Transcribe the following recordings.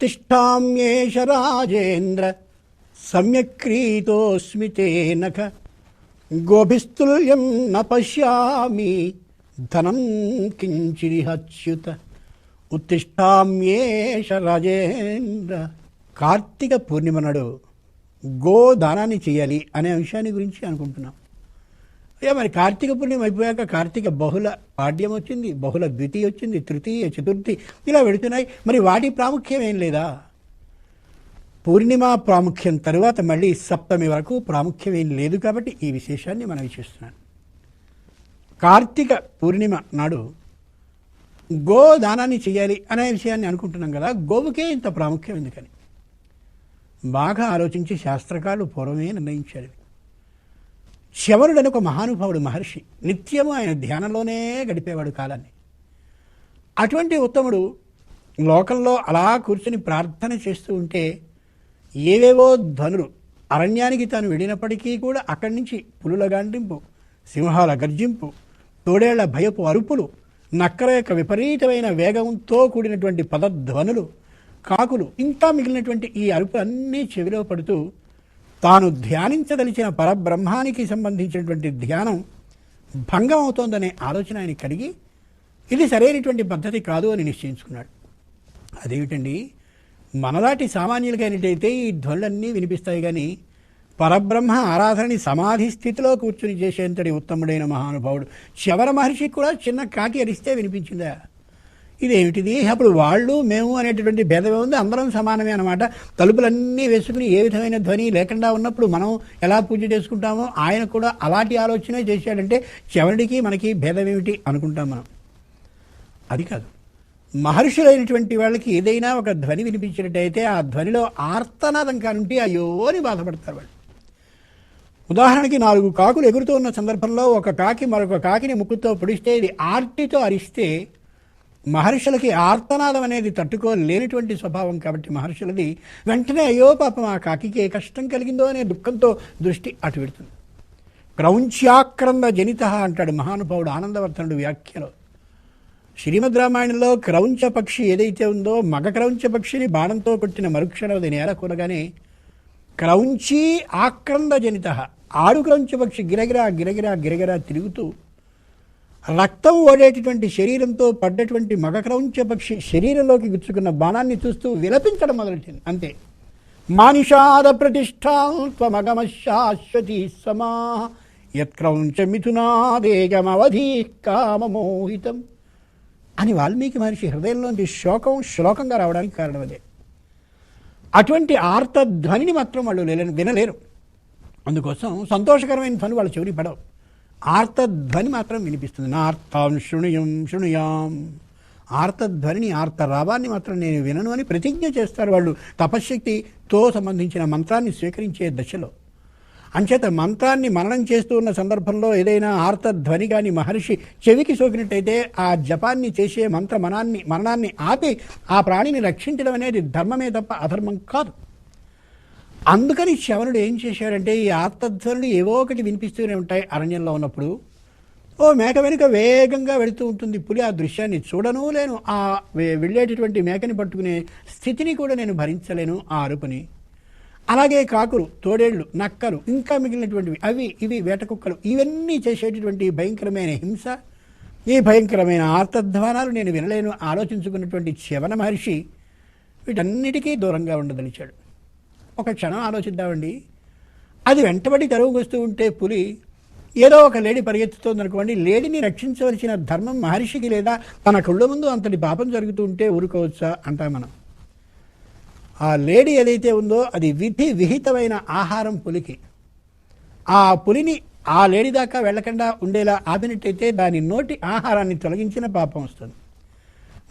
ఉత్తిష్టామ్యేష రాజేంద్ర. సమ్యక్రీతోస్మి తేనక గోభిస్తుల్యం న పశ్యామి. ధనం కించిరిహచ్యుత. ఉత్తిష్టామ్యేష రాజేంద్ర. కార్తీక పూర్ణిమ నాడు గోదానాన్ని చేయాలి అనే అంశాన్ని గురించి అనుకుంటున్నాం. ఇక మరి కార్తీక పుణ్యం అయిపోయాక కార్తీక బహుళ పాడ్యం వచ్చింది బహుళ ద్వితీయ వచ్చింది తృతీయ చతుర్థి ఇలా పెడుతున్నాయి మరి వాటి ప్రాముఖ్యం ఏం లేదా? పూర్ణిమ ప్రాముఖ్యం తరువాత మళ్ళీ సప్తమి వరకు ప్రాముఖ్యం ఏం లేదు కాబట్టి ఈ విశేషాన్ని మనం చేస్తున్నాను కార్తీక పూర్ణిమ నాడు గోదానాన్ని చేయాలి అనే విషయాన్ని అనుకుంటున్నాం కదా గోవుకే ఇంత ప్రాముఖ్యం ఎందుకని? బాగా ఆలోచించి శాస్త్రకాలు పూర్వమే నిర్ణయించారు. శవరుడని ఒక మహానుభావుడు మహర్షి. నిత్యము ఆయన ధ్యానంలోనే గడిపేవాడు కాలాన్ని. అటువంటి ఉత్తముడు లోకంలో అలా కూర్చుని ప్రార్థన చేస్తూ ఉంటే ఏవేవో ధ్వనులు అరణ్యానికి తాను వెళ్ళినప్పటికీ కూడా అక్కడి నుంచి పులుల గాండింపు సింహాల గర్జింపు తోడేళ్ళ భయపు అరుపులు నక్కల యొక్క విపరీతమైన వేగంతో కూడినటువంటి పదధ్వనులు కాకులు ఇంకా మిగిలినటువంటి ఈ అరుపులన్నీ చెవిలో పడుతూ తాను ధ్యానించదలిచిన పరబ్రహ్మానికి సంబంధించినటువంటి ధ్యానం భంగం అవుతోందనే ఆలోచన ఆయన కలిగి ఇది సరైనటువంటి పద్ధతి కాదు అని నిశ్చయించుకున్నాడు. అదేమిటండి? మనలాంటి సామాన్యులకైనట్టయితే ఈ ధ్వనులన్నీ వినిపిస్తాయి కానీ పరబ్రహ్మ ఆరాధనని సమాధి స్థితిలో కూర్చుని చేసేంతటి ఉత్తముడైన మహానుభావుడు. శవర మహర్షికి కూడా చిన్న కాకి అరిస్తే వినిపించిందా? ఇదేమిటిది? అప్పుడు వాళ్ళు మేము అనేటటువంటి భేదమే ఉంది అందరం సమానమే అనమాట తలుపులన్నీ వేసుకుని ఏ విధమైన ధ్వని లేకుండా ఉన్నప్పుడు మనం ఎలా పూజ చేసుకుంటామో ఆయన కూడా అలాంటి ఆలోచనే చేశాడంటే శవరుడికి మనకి భేదమేమిటి అనుకుంటాం మనం. అది కాదు. మహర్షులైనటువంటి వాళ్ళకి ఏదైనా ఒక ధ్వని వినిపించినట్టయితే ఆ ధ్వనిలో ఆర్తనాదం కానుంటే అయ్యో అని బాధపడతారు వాళ్ళు. ఉదాహరణకి నాలుగు కాకులు ఎగురుతూ ఉన్న సందర్భంలో ఒక కాకి మరొక కాకిని ముక్కుతో పొడిస్తే ఇది ఆర్టితో అరిస్తే మహర్షులకి ఆర్తనాదం అనేది తట్టుకోలేనటువంటి స్వభావం కాబట్టి మహర్షులది వెంటనే అయ్యో పాపం ఆ కాకికి ఏ కష్టం కలిగిందో అనే దుఃఖంతో దృష్టి అటు పెడుతుంది. క్రౌంచ్యాక్రంద జనిత అంటాడు మహానుభావుడు ఆనందవర్ధనుడు వ్యాఖ్యలో. శ్రీమద్ రామాయణంలో క్రౌంచ పక్షి ఏదైతే ఉందో మగ క్రౌంచ పక్షిని బాణంతో కొట్టిన మరుక్షణం అది నేల కూరగానే క్రౌంచి ఆక్రంద జనిత. ఆడు క్రౌంచ పక్షి గిరగిరా గిరగిరా గిరగిరా తిరుగుతూ రక్తం ఓడేటటువంటి శరీరంతో పడ్డటువంటి మగ క్రౌంచ పక్షి శరీరంలోకి గుచ్చుకున్న బాణాన్ని చూస్తూ విలపించడం మొదలెట్టింది అంతే. మానుషాద ప్రతిష్టాం త్వమగమ శాశ్వతి సమా యత్క్రౌంచ మిథునాదేగమవధి కామమోహితం అని వాల్మీకి మహర్షి హృదయంలోంచి శోకం శ్లోకంగా రావడానికి కారణం అదే అటువంటి ఆర్తధ్వనిని మాత్రం వాళ్ళు వినలేరు. అందుకోసం సంతోషకరమైన ధ్వని వాళ్ళ చెవిరి పడవు. ఆర్తధ్వని మాత్రం వినిపిస్తుంది. నా ఆర్తాం శృణుయం శృణుయాం. ఆర్తధ్వనిని ఆర్తరావాన్ని మాత్రం నేను వినను అని ప్రతిజ్ఞ చేస్తారు వాళ్ళు. తపశ్శక్తితో సంబంధించిన మంత్రాన్ని స్వీకరించే దశలో. అంచేత మంత్రాన్ని మననం చేస్తూ ఉన్న సందర్భంలో ఏదైనా ఆర్తధ్వని కానీ మహర్షి చెవికి సోకినట్టయితే ఆ జపాన్ని చేసే మంత్ర మనాన్ని మరణాన్ని ఆపి ఆ ప్రాణిని రక్షించడం అనేది ధర్మమే తప్ప అధర్మం కాదు. అందుకని శవనుడు ఏం చేశాడంటే ఈ ఆత్మధ్వనులు ఏవో ఒకటి వినిపిస్తూనే ఉంటాయి అరణ్యంలో ఉన్నప్పుడు. ఓ మేక వెనుక వేగంగా వెళుతూ ఉంటుంది. పులి ఆ దృశ్యాన్ని చూడను లేను. ఆ వెళ్ళేటటువంటి మేకని పట్టుకునే స్థితిని కూడా నేను భరించలేను ఆ అరుపుని. అలాగే కాకులు తోడేళ్ళు నక్కలు ఇంకా మిగిలినటువంటివి అవి ఇవి వేట కుక్కలు ఇవన్నీ చేసేటటువంటి భయంకరమైన హింస ఈ భయంకరమైన ఆర్తధ్వానాలు నేను వినలేను. ఆలోచించుకున్నటువంటి శవన మహర్షి వీటన్నిటికీ దూరంగా ఉండదలిచాడు. ఒక క్షణం ఆలోచిద్దామండి. అది వెంటబడి తరువుకు ఉంటే పులి ఏదో ఒక లేడి పరిగెత్తుతోంది అనుకోండి లేడిని రక్షించవలసిన ధర్మం మహర్షికి లేదా తన కళ్ళ ముందు అంతటి పాపం జరుగుతూ ఉంటే ఊరుకోవచ్చా అంటాం మనం. ఆ లేడీ ఏదైతే ఉందో అది విధి విహితమైన ఆహారం పులికి. ఆ పులిని ఆ లేడి దాకా వెళ్ళకుండా ఉండేలా ఆపినట్టయితే దాని నోటి ఆహారాన్ని తొలగించిన పాపం వస్తుంది.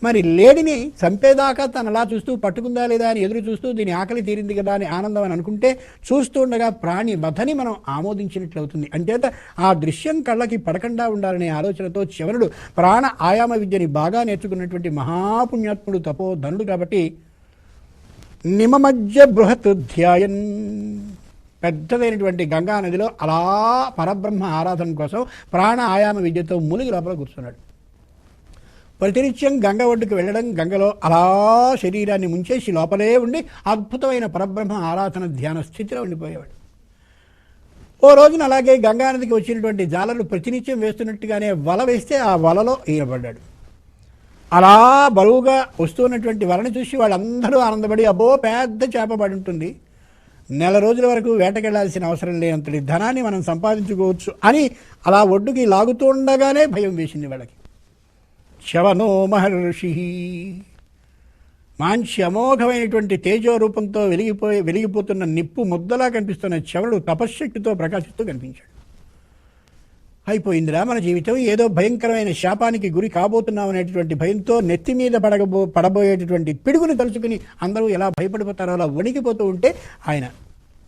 మరి లేడిని చంపేదాకా తను అలా చూస్తూ పట్టుకుందా లేదా అని ఎదురు చూస్తూ దీని ఆకలి తీరింది కదా అని ఆనందం అని అనుకుంటే చూస్తూ ఉండగా ప్రాణి మధని మనం ఆమోదించినట్లు అవుతుంది అంచేత ఆ దృశ్యం కళ్ళకి పడకుండా ఉండాలనే ఆలోచనతో చివరుడు ప్రాణ ఆయామ విద్యని బాగా నేర్చుకున్నటువంటి మహాపుణ్యాత్ముడు తపో ధనుడు కాబట్టి నిమమజ్జ బృహత్ ధ్యాయన్. పెద్దదైనటువంటి గంగా నదిలో అలా పరబ్రహ్మ ఆరాధన కోసం ప్రాణ ఆయామ విద్యతో మునిగి లోపల కూర్చున్నాడు. ప్రతినిత్యం గంగ ఒడ్డుకు వెళ్ళడం గంగలో అలా శరీరాన్ని ముంచేసి లోపలే ఉండి అద్భుతమైన పరబ్రహ్మ ఆరాధన ధ్యాన స్థితిలో ఉండిపోయేవాడు. ఓ రోజున అలాగే గంగానదికి వచ్చినటువంటి జాలలు ప్రతినిత్యం వేస్తున్నట్టుగానే వల వేస్తే ఆ వలలో ఈయనబడ్డాడు అలా బరువుగా వస్తున్నటువంటి వలని చూసి వాళ్ళందరూ ఆనందపడి అబ్బో పెద్ద చేప పడి ఉంటుంది నెల రోజుల వరకు వేటకెళ్ళాల్సిన అవసరం లేనంతటి ధనాన్ని మనం సంపాదించుకోవచ్చు అని అలా ఒడ్డుకి లాగుతూ ఉండగానే భయం వేసింది వాళ్ళకి. శవనో మహర్షి. మంచి అమోఘమైనటువంటి తేజో రూపంతో వెలిగిపోయి వెలిగిపోతున్న నిప్పు ముద్దలా కనిపిస్తున్న శవడు తపశ్శక్తితో ప్రకాశిస్తూ కనిపించాడు. అయిపోయిందిరా మన జీవితం ఏదో భయంకరమైన శాపానికి గురి కాబోతున్నాం అనేటువంటి భయంతో నెత్తి మీద పడగబో పడబోయేటటువంటి పిడుగుని తలుచుకుని అందరూ ఎలా భయపడిపోతారో అలా వణికిపోతూ ఉంటే ఆయన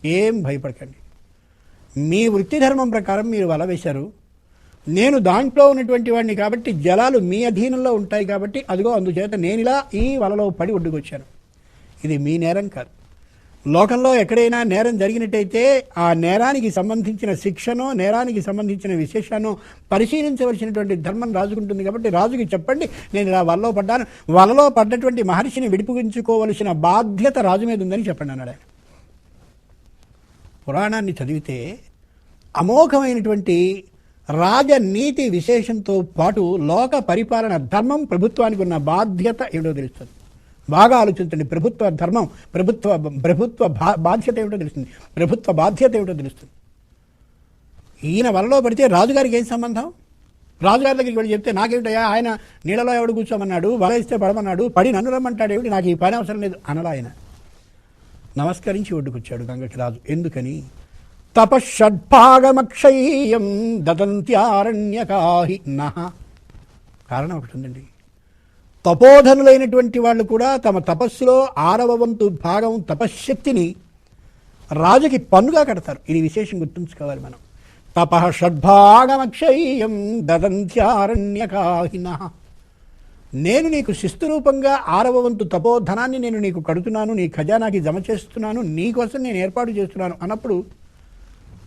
ఏం భయపడకండి. మీ వృత్తి ధర్మం ప్రకారం మీరు వల వేశారు నేను దాంట్లో ఉన్నటువంటి వాడిని కాబట్టి జలాలు మీ అధీనంలో ఉంటాయి కాబట్టి అదిగో అందుచేత నేను ఇలా ఈ వలలో పడి ఒడ్డుకొచ్చాను. ఇది మీ నేరం కాదు. లోకంలో ఎక్కడైనా నేరం జరిగినట్టయితే ఆ నేరానికి సంబంధించిన శిక్షను నేరానికి సంబంధించిన విశేషానో పరిశీలించవలసినటువంటి ధర్మం రాజుకుంటుంది కాబట్టి రాజుకి చెప్పండి నేను ఇలా వలలో పడ్డాను. వలలో పడ్డటువంటి మహర్షిని విడిపించుకోవలసిన బాధ్యత రాజు మీద ఉందని చెప్పండి అన్నాడు ఆయన. పురాణాన్ని చదివితే అమోఘమైనటువంటి రాజనీతి విశేషంతో పాటు లోక పరిపాలన ధర్మం ప్రభుత్వానికి ఉన్న బాధ్యత ఏమిటో తెలుస్తుంది. బాగా ఆలోచించండి. ప్రభుత్వ ధర్మం ప్రభుత్వ ప్రభుత్వ బా- బాధ్యత ఏమిటో తెలుస్తుంది. ప్రభుత్వ బాధ్యత ఏమిటో తెలుస్తుంది. ఈయన వలలో పడితే రాజుగారికి ఏం సంబంధం? రాజుగారి దగ్గరికి వెళ్ళి చెప్తే నాకేమిటయ్యా ఆయన నీళ్ళలో ఎవడు కూర్చోమన్నాడు వల ఇస్తే పడమన్నాడు పడి నన్ను రమ్మంటాడు ఏమిటి? నాకు ఈ పని అవసరం లేదు అనలా ఆయన నమస్కరించి ఒడ్డుకొచ్చాడు గంగకి రాజు. ఎందుకని? తపషడ్భాగమక్షయ్యం దదంత్యారణ్యకాహి నహ కారణం ఒకటి ఉందండి. తపోధనులైనటువంటి వాళ్ళు కూడా తమ తపస్సులో ఆరవ వంతు భాగం తపశ్శక్తిని రాజుకి పన్నుగా కడతారు. ఇది విశేషం గుర్తుంచుకోవాలి మనం. తప షడ్భాగమక్షయ్యం దదంత్యారణ్యకాహిన నేను నీకు శిస్తురూపంగా ఆరవ వంతు తపోధనాన్ని నేను నీకు కడుతున్నాను నీ ఖజానాకి జమ చేస్తున్నాను నీకోసం నేను ఏర్పాటు చేస్తున్నాను అన్నప్పుడు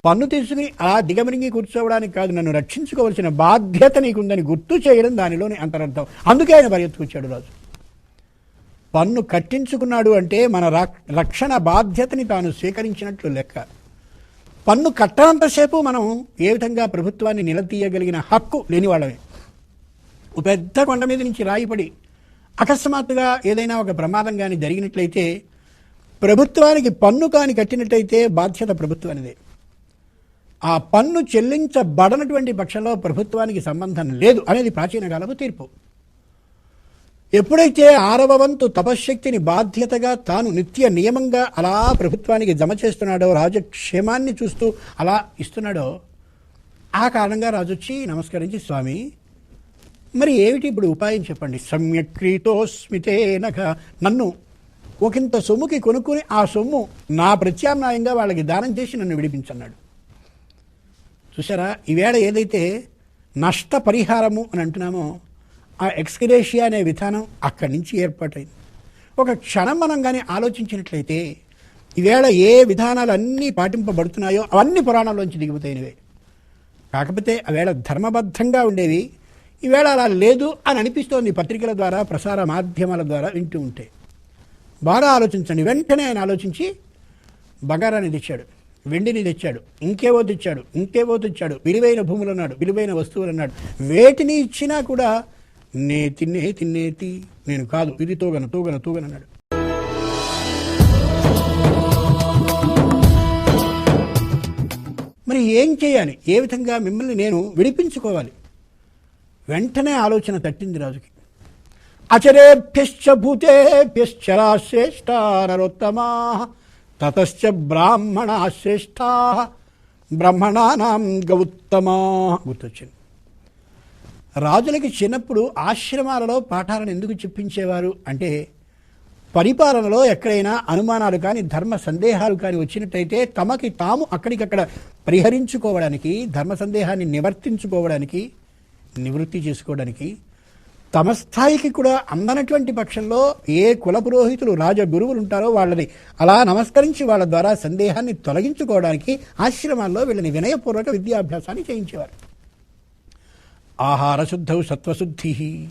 పన్ను తీసుకుని అలా దిగమరింగి కూర్చోవడానికి కాదు నన్ను రక్షించుకోవాల్సిన బాధ్యత నీకుందని గుర్తు చేయడం దానిలోని అంతరర్థం. అందుకే ఆయన పరిగెత్తుకొచ్చాడు రాజు. పన్ను కట్టించుకున్నాడు అంటే మన రక్షణ బాధ్యతని తాను స్వీకరించినట్లు లెక్క. పన్ను కట్టనంతసేపు మనం ఏ విధంగా ప్రభుత్వాన్ని నిలదీయగలిగిన హక్కు లేని వాళ్ళమే పెద్ద కొండ మీద నుంచి రాయిపడి అకస్మాత్తుగా ఏదైనా ఒక ప్రమాదం కానీ జరిగినట్లయితే ప్రభుత్వానికి పన్ను కాని కట్టినట్లయితే బాధ్యత ప్రభుత్వానిదే. ఆ పన్ను చెల్లించబడనటువంటి పక్షంలో ప్రభుత్వానికి సంబంధం లేదు అనేది ప్రాచీన కాలపు తీర్పు. ఎప్పుడైతే ఆరవ వంతు తపశ్శక్తిని బాధ్యతగా తాను నిత్య నియమంగా అలా ప్రభుత్వానికి జమ చేస్తున్నాడో రాజక్షేమాన్ని చూస్తూ అలా ఇస్తున్నాడో ఆ కారణంగా రాజు వచ్చి నమస్కరించి స్వామి మరి ఏమిటి ఇప్పుడు ఉపాయం చెప్పండి? సమ్యక్రీతోస్మితేనక నన్ను ఒకంత సొమ్ముకి కొనుక్కుని ఆ సొమ్ము నా ప్రత్యామ్నాయంగా వాళ్ళకి దానం చేసి నన్ను విడిపించన్నాడు. చూసారా ఈవేళ ఏదైతే నష్టపరిహారము అని అంటున్నామో ఆ ఎక్స్గ్రేషియా అనే విధానం అక్కడి నుంచి ఏర్పాటైంది. ఒక క్షణం మనం కానీ ఆలోచించినట్లయితే ఈవేళ ఏ విధానాలు అన్నీ పాటింపబడుతున్నాయో అవన్నీ పురాణాల్లోంచి దిగిపోతాయినవే కాకపోతే ఆవేళ ధర్మబద్ధంగా ఉండేవి ఈవేళ అలా లేదు అని అనిపిస్తోంది పత్రికల ద్వారా ప్రసార మాధ్యమాల ద్వారా వింటూ ఉంటే. బాగా ఆలోచించండి. వెంటనే ఆయన ఆలోచించి బగారాన్ని తెచ్చాడు. వెండిని తెచ్చాడు ఇంకేవో తెచ్చాడు ఇంకేవో తెచ్చాడు విలువైన భూములు అన్నాడు విలువైన వస్తువులు అన్నాడు వేటిని ఇచ్చినా కూడా నే తిన్నే తిన్నేతి నేను కాదు ఇది తోగను తోగను తూగను అన్నాడు. మరి ఏం చేయాలి? ఏ విధంగా మిమ్మల్ని నేను విడిపించుకోవాలి? వెంటనే ఆలోచన తట్టింది రాజుకి. అచరేభ్యశ్చ భూతేభ్యశ్చరా శ్రేష్ట నరోత్తమా తతశ్చ బ్రాహ్మణ శ్రేష్టా బ్రహ్మణానాం గౌత్తమా గుర్తొచ్చింది. రాజులకి చిన్నప్పుడు ఆశ్రమాలలో పాఠాలను ఎందుకు చెప్పించేవారు? అంటే పరిపాలనలో ఎక్కడైనా అనుమానాలు కానీ ధర్మ సందేహాలు కానీ వచ్చినట్టయితే తమకి తాము అక్కడికక్కడ పరిహరించుకోవడానికి ధర్మ సందేహాన్ని నివర్తించుకోవడానికి నివృత్తి చేసుకోవడానికి తమ స్థాయికి కూడా అందనటువంటి పక్షంలో ఏ కుల పురోహితులు రాజ గురువులు ఉంటారో వాళ్ళని అలా నమస్కరించి వాళ్ళ ద్వారా సందేహాన్ని తొలగించుకోవడానికి ఆశ్రమాల్లో వీళ్ళని వినయపూర్వక విద్యాభ్యాసాన్ని చేయించేవారు. ఆహార శుద్ధౌ సత్వశుద్ధి.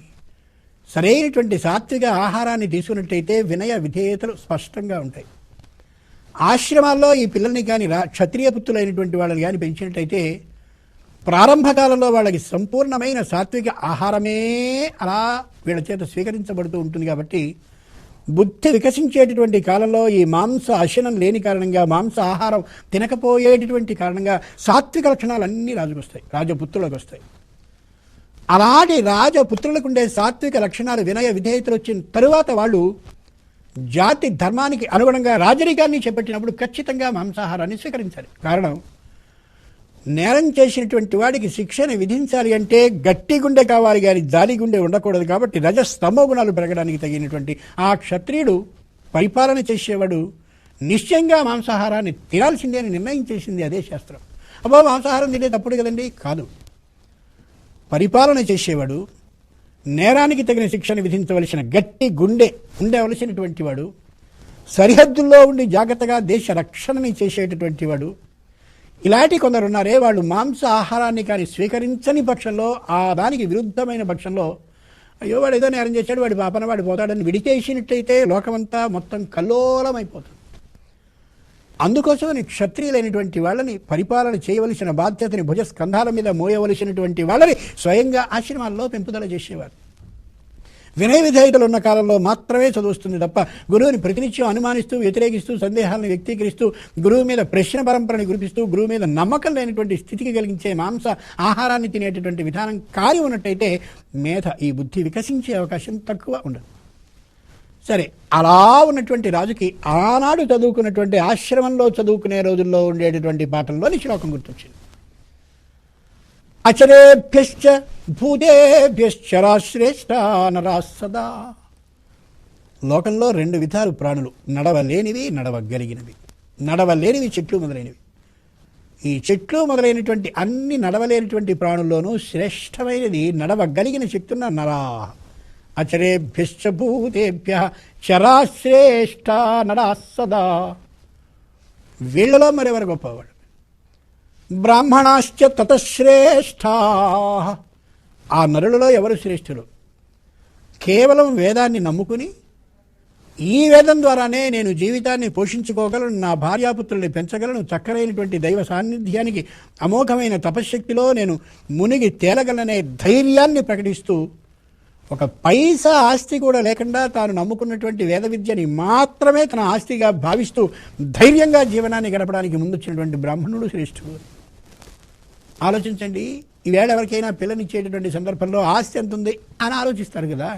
సరైనటువంటి సాత్విక ఆహారాన్ని తీసుకున్నట్టయితే వినయ విధేయతలు స్పష్టంగా ఉంటాయి. ఆశ్రమాల్లో ఈ పిల్లల్ని కానీ రా క్షత్రియ పుత్రులైనటువంటి వాళ్ళని కానీ పెంచినట్టయితే ప్రారంభ కాలంలో వాళ్ళకి సంపూర్ణమైన సాత్విక ఆహారమే అలా వీళ్ళ చేత స్వీకరించబడుతూ ఉంటుంది కాబట్టి బుద్ధి వికసించేటటువంటి కాలంలో ఈ మాంస అశనం లేని కారణంగా మాంస ఆహారం తినకపోయేటటువంటి కారణంగా సాత్విక లక్షణాలన్నీ రాజుకొస్తాయి రాజపుత్రులకు వస్తాయి. అలాంటి రాజపుత్రులకు ఉండే సాత్విక లక్షణాలు వినయ విధేయతలు వచ్చిన తరువాత వాళ్ళు జాతి ధర్మానికి అనుగుణంగా రాజరికాన్ని చేపట్టినప్పుడు ఖచ్చితంగా మాంసాహారాన్ని స్వీకరించాలి. కారణం నేరం చేసినటువంటి వాడికి శిక్షను విధించాలి అంటే గట్టి గుండె కావాలి కానీ జాలి గుండె ఉండకూడదు కాబట్టి రజస్తంభ గుణాలు పెరగడానికి తగినటువంటి ఆ క్షత్రియుడు పరిపాలన చేసేవాడు నిశ్చయంగా మాంసాహారాన్ని తినాల్సిందే అని నిర్ణయం చేసింది అదే శాస్త్రం. అబ్బా మాంసాహారం తినే తప్పుడు కదండి? కాదు. పరిపాలన చేసేవాడు నేరానికి తగిన శిక్షను విధించవలసిన గట్టి గుండె ఉండవలసినటువంటి వాడు సరిహద్దుల్లో ఉండి జాగ్రత్తగా దేశ రక్షణని చేసేటటువంటి వాడు ఇలాంటి కొందరు ఉన్నారే వాళ్ళు మాంస ఆహారాన్ని కానీ స్వీకరించని పక్షంలో ఆ దానికి విరుద్ధమైన పక్షంలో అయ్యో వాడు ఏదో నేరం చేశాడు వాడి పాపన వాడు పోతాడని విడిచేసినట్టయితే లోకమంతా మొత్తం కల్లోలమైపోతుంది. అందుకోసమని క్షత్రియులైనటువంటి వాళ్ళని పరిపాలన చేయవలసిన బాధ్యతని భుజస్కంధాల మీద మోయవలసినటువంటి వాళ్ళని స్వయంగా ఆశ్రమాల్లో పెంపుదల చేసేవారు. వినయ విధేయతలు ఉన్న కాలంలో మాత్రమే చదువుస్తుంది తప్ప గురువుని ప్రతినిత్యం అనుమానిస్తూ వ్యతిరేకిస్తూ సందేహాలను వ్యక్తీకరిస్తూ గురువు మీద ప్రశ్న పరంపరని గురిపిస్తూ గురువు మీద నమ్మకం లేనటువంటి స్థితికి కలిగించే మాంస ఆహారాన్ని తినేటటువంటి విధానం కాలి ఉన్నట్టయితే మేధ ఈ బుద్ధి వికసించే అవకాశం తక్కువ ఉండదు. సరే అలా ఉన్నటువంటి రాజుకి ఆనాడు చదువుకున్నటువంటి ఆశ్రమంలో చదువుకునే రోజుల్లో ఉండేటటువంటి పాటల్లోని శ్లోకం గుర్తొచ్చింది. అచరేభ్యశ్చ భూతేభ్యశ్చరాశ్రేష్ట నరా సదా లోకంలో రెండు విధాలు ప్రాణులు నడవలేనివి నడవగలిగినవి. నడవలేనివి చెట్లు మొదలైనవి. ఈ చెట్లు మొదలైనటువంటి అన్ని నడవలేనటువంటి ప్రాణుల్లోనూ శ్రేష్టమైనది నడవగలిగిన చెట్టున్న నరా. అచరేభ్యశ్చ భూతేభ్య చరాశ్రేష్ట నరా సదా. వీళ్ళలో మరెవరు గొప్పవాడు? బ్రాహ్మణాశ్చ తతశ్రేష్ఠా. ఆ నరులలో ఎవరు శ్రేష్ఠులు? కేవలం వేదాన్ని నమ్ముకుని ఈ వేదం ద్వారానే నేను జీవితాన్ని పోషించుకోగలను నా భార్యాపుత్రుల్ని పెంచగలను చక్కరైనటువంటి దైవ సాన్నిధ్యానికి అమోఘమైన తపశ్శక్తిలో నేను మునిగి తేలగలనే ధైర్యాన్ని ప్రకటిస్తూ ఒక పైసా ఆస్తి కూడా లేకుండా తాను నమ్ముకున్నటువంటి వేద విద్యని మాత్రమే తన ఆస్తిగా భావిస్తూ ధైర్యంగా జీవనాన్ని గడపడానికి ముందొచ్చినటువంటి బ్రాహ్మణుడు శ్రేష్ఠుడు. ఆలోచించండి. ఈవేళ ఎవరికైనా పిల్లనిచ్చేటటువంటి సందర్భంలో ఆస్తి ఎంత ఉంది అని ఆలోచిస్తారు కదా.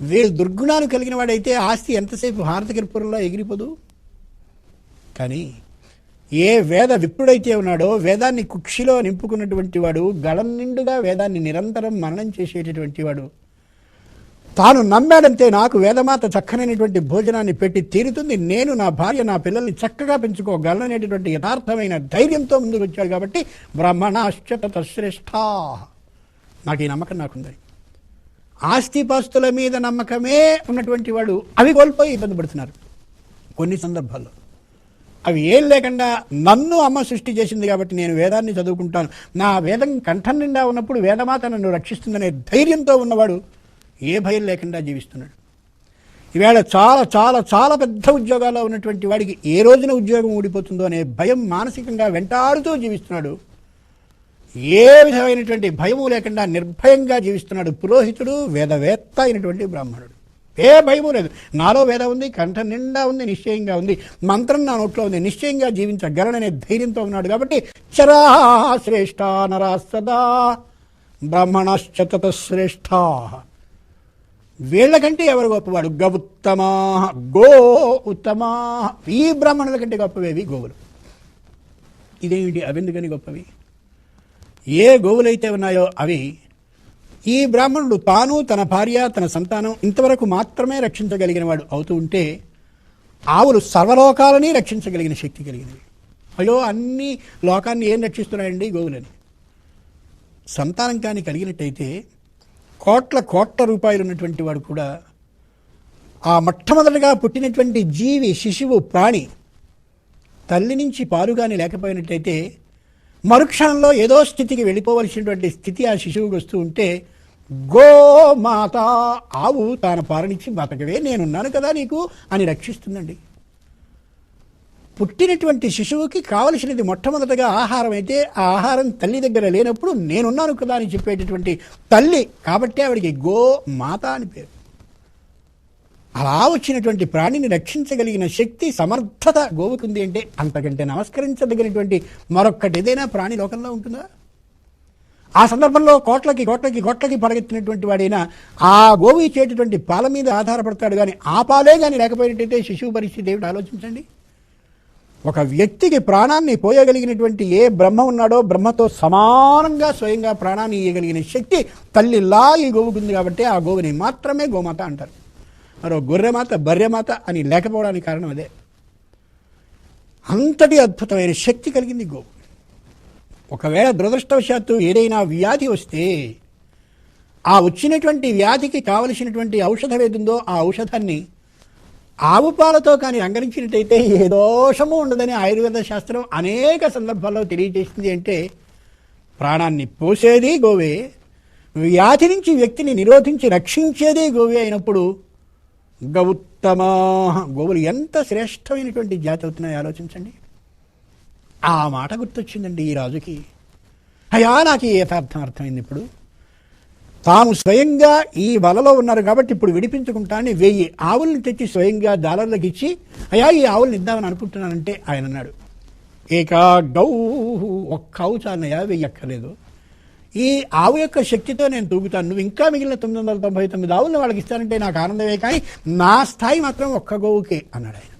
వీళ్ళు దుర్గుణాలు కలిగిన వాడైతే ఆస్తి ఎంతసేపు హారతకిర్పురంలో ఎగిరిపోదు? కానీ ఏ వేద విప్రుడైతే ఉన్నాడో వేదాన్ని కుక్షిలో నింపుకున్నటువంటి వాడు గళం నిండుగా వేదాన్ని నిరంతరం మననం చేసేటటువంటి వాడు తాను నమ్మాడంతే నాకు వేదమాత చక్కనైనటువంటి భోజనాన్ని పెట్టి తీరుతుంది. నేను నా భార్య నా పిల్లల్ని చక్కగా పెంచుకోగలనేటటువంటి యథార్థమైన ధైర్యంతో ముందుకు వచ్చాడు కాబట్టి బ్రహ్మణాశ్చత శ్రేష్ఠ నాకు ఈ నమ్మకం నాకుందని ఆస్తిపాస్తుల మీద నమ్మకమే ఉన్నటువంటి వాడు అవి కోల్పోయి ఇబ్బంది పడుతున్నారు. కొన్ని సందర్భాల్లో. అవి ఏం లేకుండా నన్ను అమ్మ సృష్టి చేసింది కాబట్టి నేను వేదాన్ని చదువుకుంటాను. నా వేదం కంఠం నిండా ఉన్నప్పుడు వేదమాత నన్ను రక్షిస్తుందనే ధైర్యంతో ఉన్నవాడు ఏ భయం లేకుండా జీవిస్తున్నాడు. ఈవేళ చాలా చాలా చాలా పెద్ద ఉద్యోగాల్లో ఉన్నటువంటి వాడికి ఏ రోజున ఉద్యోగం ఊడిపోతుందో అనే భయం మానసికంగా వెంటాడుతూ జీవిస్తున్నాడు. ఏ విధమైనటువంటి భయము లేకుండా నిర్భయంగా జీవిస్తున్నాడు పురోహితుడు వేదవేత్త అయినటువంటి బ్రాహ్మణుడు. ఏ భయము లేదు. నాలో వేద ఉంది కంఠ నిండా ఉంది నిశ్చయంగా ఉంది మంత్రం నా నోట్లో ఉంది నిశ్చయంగా జీవించగలననే ధైర్యంతో ఉన్నాడు కాబట్టి చరా శ్రేష్ఠ నరా సదా బ్రాహ్మణశ్చత శ్రేష్ఠ వీళ్ళకంటే ఎవరు గొప్పవాడు? గౌత్తమా గో ఉత్తమా ఈ బ్రాహ్మణుల కంటే గొప్పవేవి గోవులు. ఇదేమిటి అవెందుకని గొప్పవి? ఏ గోవులైతే ఉన్నాయో అవి ఈ బ్రాహ్మణుడు తాను తన భార్య తన సంతానం ఇంతవరకు మాత్రమే రక్షించగలిగిన వాడు అవుతూ ఉంటే ఆవులు సర్వలోకాలని రక్షించగలిగిన శక్తి కలిగినవి. అయ్యో అన్ని లోకాన్ని ఏం రక్షిస్తున్నాయండి గోవులని? సంతానం కానీ కలిగినట్టయితే కోట్ల కోట్ల రూపాయలు ఉన్నటువంటి వాడు కూడా ఆ మొట్టమొదటిగా పుట్టినటువంటి జీవి శిశువు ప్రాణి తల్లి నుంచి పాలు లేకపోయినట్టయితే మరుక్షణంలో ఏదో స్థితికి వెళ్ళిపోవలసినటువంటి స్థితి ఆ శిశువుకి వస్తూ ఉంటే గోమాత ఆవు తాను పాలనిచ్చి బతకవే నేనున్నాను కదా నీకు అని రక్షిస్తుందండి. పుట్టినటువంటి శిశువుకి కావలసినది మొట్టమొదటగా ఆహారం. అయితే ఆ ఆహారం తల్లి దగ్గర లేనప్పుడు నేనున్నాను కదా అని చెప్పేటటువంటి తల్లి కాబట్టి ఆవిడికి గో మాత అని పేరు. అలా వచ్చినటువంటి ప్రాణిని రక్షించగలిగిన శక్తి సమర్థత గోవుకుంది అంటే అంతకంటే నమస్కరించదగినటువంటి మరొక్కటి ఏదైనా ప్రాణి లోకంలో ఉంటుందా? ఆ సందర్భంలో కోట్లకి కోట్లకి కోట్లకి పడగెత్తినటువంటి వాడైనా ఆ గోవు ఇచ్చేటటువంటి పాల మీద ఆధారపడతాడు కానీ ఆ పాలే కానీ లేకపోయినట్టయితే శిశువు పరిస్థితి ఏమిటి? ఆలోచించండి. ఒక వ్యక్తికి ప్రాణాన్ని పోయగలిగినటువంటి ఏ బ్రహ్మ ఉన్నాడో బ్రహ్మతో సమానంగా స్వయంగా ప్రాణాన్ని ఇయ్యగలిగిన శక్తి తల్లిలా ఈ గోవుకుంది కాబట్టి ఆ గోవుని మాత్రమే గోమాత అంటారు. మరో గొర్రెమాత బర్రెమాత అని లేకపోవడానికి కారణం అదే. అంతటి అద్భుతమైన శక్తి కలిగింది గోవు. ఒకవేళ దురదృష్టవశాత్తు ఏదైనా వ్యాధి వస్తే ఆ వచ్చినటువంటి వ్యాధికి కావలసినటువంటి ఔషధం ఏదుందో ఆ ఔషధాన్ని ఆవు పాలతో కానీ రంగరించినట్టయితే ఏ దోషము ఉండదని ఆయుర్వేద శాస్త్రం అనేక సందర్భాల్లో తెలియజేసింది అంటే ప్రాణాన్ని పోసేది గోవే వ్యాధి నుంచి వ్యక్తిని నిరోధించి రక్షించేదే గోవే అయినప్పుడు గౌతమ గోవులు ఎంత శ్రేష్టమైనటువంటి జాతి అవుతున్నాయో ఆలోచించండి. ఆ మాట గుర్తొచ్చిందండి ఈ రాజుకి. అయ్యా నాకు ఈ యథార్థం అర్థమైంది ఇప్పుడు? తాము స్వయంగా ఈ వలలో ఉన్నారు కాబట్టి ఇప్పుడు విడిపించుకుంటానని వెయ్యి ఆవుల్ని తెచ్చి స్వయంగా దాలర్లకు ఇచ్చి అయ్యా ఈ ఆవుల్ని ఇద్దామని అనుకుంటున్నానంటే ఆయన అన్నాడు. ఏకా గౌ ఒక్క ఆవు చాలనయ్యా వెయ్యి అక్కర్లేదు ఈ ఆవు యొక్క శక్తితో నేను తూగుతాను. నువ్వు ఇంకా మిగిలిన తొమ్మిది వందల తొంభై తొమ్మిది ఆవులను వాళ్ళకి ఇస్తానంటే నాకు ఆనందమే కానీ నా స్థాయి మాత్రం ఒక్క గోవుకే అన్నాడు ఆయన.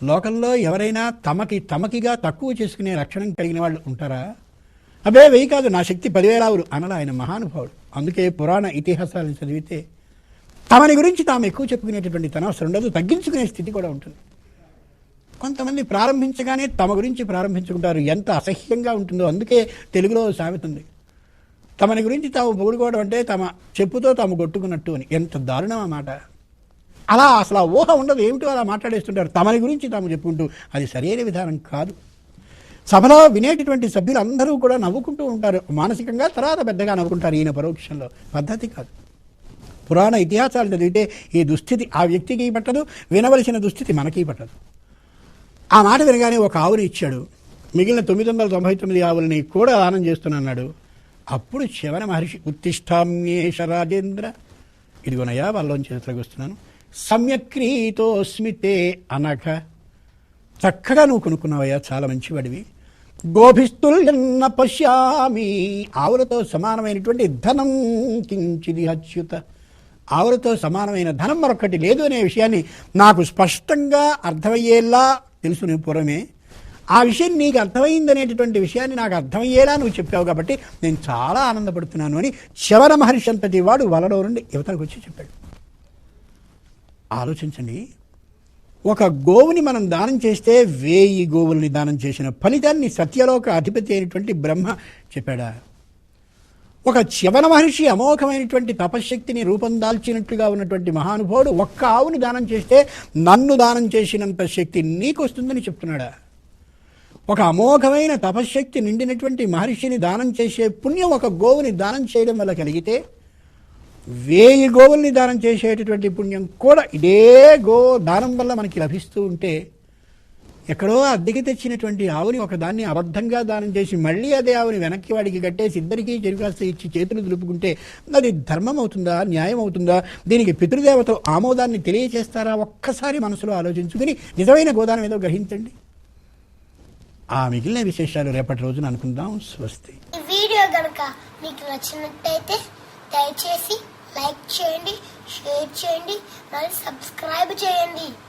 లోకంలో ఎవరైనా తమకి తమకిగా తక్కువ చేసుకునే లక్షణం కలిగిన వాళ్ళు ఉంటారా? అబ్బే వెయ్యి కాదు నా శక్తి పదివేల ఆవులు అనలా ఆయన మహానుభావుడు. అందుకే పురాణ ఇతిహాసాలను చదివితే తమని గురించి తాము ఎక్కువ చెప్పుకునేటటువంటి తనవసరం ఉండదు తగ్గించుకునే స్థితి కూడా ఉంటుంది. కొంతమంది ప్రారంభించగానే తమ గురించి ప్రారంభించుకుంటారు ఎంత అసహ్యంగా ఉంటుందో. అందుకే తెలుగులో సామెతుంది తమని గురించి తాము పొగుడుకోవడం అంటే తమ చెప్పుతో తాము కొట్టుకున్నట్టు అని. ఎంత దారుణం ఆ మాట. అలా అసలు ఆ ఊహ ఉండదు. ఏమిటో అలా మాట్లాడేస్తుంటారు. తమని గురించి తాము చెప్పుకుంటూ అది సరైన విధానం కాదు. సభలో వినేటటువంటి సభ్యులు అందరూ కూడా నవ్వుకుంటూ ఉంటారు. మానసికంగా తర్వాత పెద్దగా నవ్వుకుంటారు ఈయన పరోక్షంలో. పద్ధతి కాదు. పురాణ ఇతిహాసాలు చదివితే ఈ దుస్థితి ఆ వ్యక్తికి పట్టదు వినవలసిన దుస్థితి మనకి పట్టదు. ఆ మాట వినగానే ఒక ఆవుని ఇచ్చాడు. మిగిలిన తొమ్మిది వందల తొంభై తొమ్మిది ఆవులని కూడా దానం చేస్తున్నాడు అప్పుడు శివన మహర్షి ఉత్తిష్టామ్యేష రాజేంద్ర. ఇదిగోనయ్యా వాళ్ళలోంచి చేతులకు వస్తున్నాను. సమ్యక్రీతోస్మితే అనఘ. చక్కగా నువ్వు కొనుక్కున్నావయ్యా చాలా మంచివాడివి. గోభిస్తుల్యన్న పశ్యామి. ఆవులతో సమానమైనటువంటి ధనం కించిది అచ్యుత ఆవులతో సమానమైన ధనం మరొకటి లేదు అనే విషయాన్ని నాకు స్పష్టంగా అర్థమయ్యేలా తెలుసు నేను పూర్వమే. ఆ విషయం నీకు అర్థమైందనేటటువంటి విషయాన్ని నాకు అర్థమయ్యేలా నువ్వు చెప్పావు కాబట్టి నేను చాలా ఆనందపడుతున్నాను అని శవర మహర్షి అంతటి వాడు వలలో నుండి యువతలకు వచ్చి చెప్పాడు. ఆలోచించండి. ఒక గోవుని మనం దానం చేస్తే వేయి గోవుల్ని దానం చేసిన ఫలితాన్ని సత్యలోక అధిపతి అయినటువంటి బ్రహ్మ చెప్పాడా? ఒక చివన మహర్షి అమోఘమైనటువంటి తపశ్శక్తిని రూపం దాల్చినట్లుగా ఉన్నటువంటి మహానుభావుడు ఒక్క ఆవుని దానం చేస్తే నన్ను దానం చేసినంత శక్తి నీకు వస్తుందని చెప్తున్నాడా? ఒక అమోఘమైన తపశ్శక్తి నిండినటువంటి మహర్షిని దానం చేసే పుణ్యం ఒక గోవుని దానం చేయడం వల్ల కలిగితే వేయి గోవుల్ని దానం చేసేటటువంటి పుణ్యం కూడా ఇదే గో దానం వల్ల మనకి లభిస్తూ ఉంటే ఎక్కడో అద్దెకి తెచ్చినటువంటి ఆవుని ఒకదాన్ని అబద్ధంగా దానం చేసి మళ్ళీ అదే ఆవుని వెనక్కి వాడికి కట్టేసి ఇద్దరికీ చెరుకాస్త ఇచ్చి చేతులు దులుపుకుంటే అది ధర్మం అవుతుందా న్యాయం అవుతుందా దీనికి పితృదేవతలు ఆమోదాన్ని తెలియచేస్తారా? ఒక్కసారి మనసులో ఆలోచించుకుని నిజమైన గోదానం ఏదో గ్రహించండి. ఆ మిగిలిన విశేషాలు రేపటి రోజున అనుకుందాం. స్వస్తి. వీడియో కనుక మీకు నచ్చినట్టయితే దయచేసి లైక్ చేయండి షేర్ చేయండి మరియు సబ్స్క్రైబ్ చేయండి.